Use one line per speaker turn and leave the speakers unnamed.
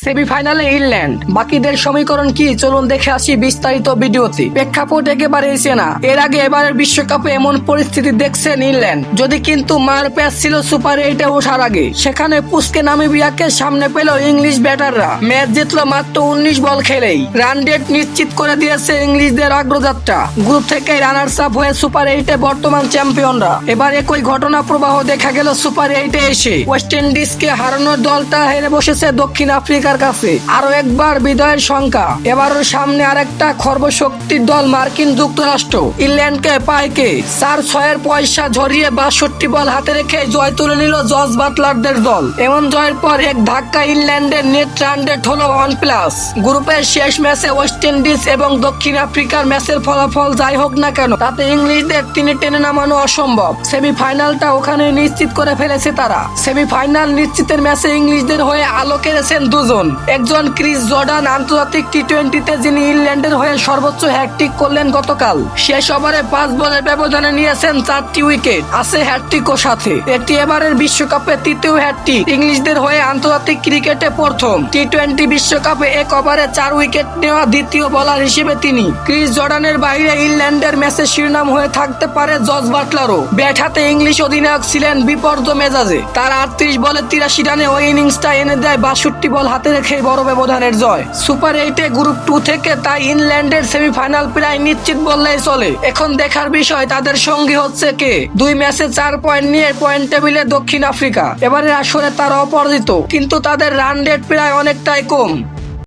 সেমিফাইনালে ইংল্যান্ড। বাকিদের সমীকরণ কি? চলুন দেখে আসি বিস্তারিত ভিডিওতে। প্রেক্ষাপট একেবারে এসে না। এর আগে এবারের বিশ্বকাপে এমন পরিস্থিতি দেখছেন ইংল্যান্ড। যদি কিন্তু মার প্যাচ ছিল সুপার এইটে ওঠার আগে, সেখানে পুস্কে নামিবিয়াকে সামনে পেল ইংলিশ ব্যাটাররা। ম্যাচ জিতলো মাত্র উনিশ বল খেলেই। রান রেট নিশ্চিত করে দিয়েছে ইংলিশদের অগ্রযাত্রা গ্রুপ থেকে রানার্স আপ হয়ে সুপার এইটে বর্তমান চ্যাম্পিয়নরা। এবার একই ঘটনা প্রবাহ দেখা গেল সুপার এইটে এসে। ওয়েস্ট ইন্ডিজকে হারানোর দলটা হেরে বসেছে দক্ষিণ আফ্রিকার কাছে। আরও একবার বিজয়ের সংখ্যা এবারও সামনে আরেকটা খর্বশক্তির দল মার্কিন যুক্তরাষ্ট্র। ইংল্যান্ডকে পায় কে চার ছয়ের পয়সা ঝরিয়ে বাষট্টি বল হাতে রেখে জয় তুলে নিল জজ বাটলারদের দল। এমন জয়ের পর এক ধাক্কা ইংল্যান্ডের নেট রান হলো ওয়ান প্লাস। গ্রুপের শেষ ম্যাচে ওয়েস্ট ইন্ডিজ এবং দক্ষিণ আফ্রিকার ম্যাচের ফলাফল যাই হোক না কেন, তাতে ইংলিশদের তিনি টেনে নামানো অসম্ভব। সেমিফাইনালটা ওখানে নিশ্চিত করে ফেলেছে তারা। সেমিফাইনাল নিশ্চিতের ম্যাচে ইংলিশদের হয়ে আলো কেড়েছেন দুজন। একজন ক্রিস জর্ডান আন্তর্জাতিক টি টোয়েন্টিতে যিনি ইংল্যান্ডের হয়ে সর্বোচ্চ হ্যাটট্রিক করলেন গতকাল। শেষ ওভারে পাঁচ বলের ব্যবধানে নিয়েছেন চারটি উইকেট। আছে হ্যাটট্রিকও সাথে। এটি এবারের বিশ্বকাপে তৃতীয় হ্যাটট্রিক ইংলিশদের হয়ে আন্তর্জাতিক ক্রিকেটে প্রথম। টি টোয়েন্টি বিশ্বকাপে এক ওভারে চার উইকেট নেওয়া দ্বিতীয় বলার হিসেবে তিনি। ক্রিস জর্ডানের বাইরে ইংল্যান্ডের ম্যাচে শিরোনাম হয়ে থাকতে পারে জজ বাটলারও। ব্যাট হাতে ইংলিশ অধিনায়ক ছিলেন বিপর্য মেজাজে। তার আটত্রিশ বলে তিরাশি রানে ওই ইনিংসটা এনে দেয় বাষট্টি বল হাতে রেখে বড় ব্যবধানের জয়। সুপার এইটে গ্রুপ টু থেকে তাই ইংল্যান্ডের সেমিফাইনাল প্রায় নিশ্চিত বললেই চলে। এখন দেখার বিষয়, তাদের সঙ্গী হচ্ছে কে? দুই ম্যাচে চার পয়েন্ট নিয়ে পয়েন্ট টেবিলে দক্ষিণ আফ্রিকা। এবারে আসলে তারা অপরাজিত, কিন্তু তাদের রান রেট প্রায় অনেকটাই কম।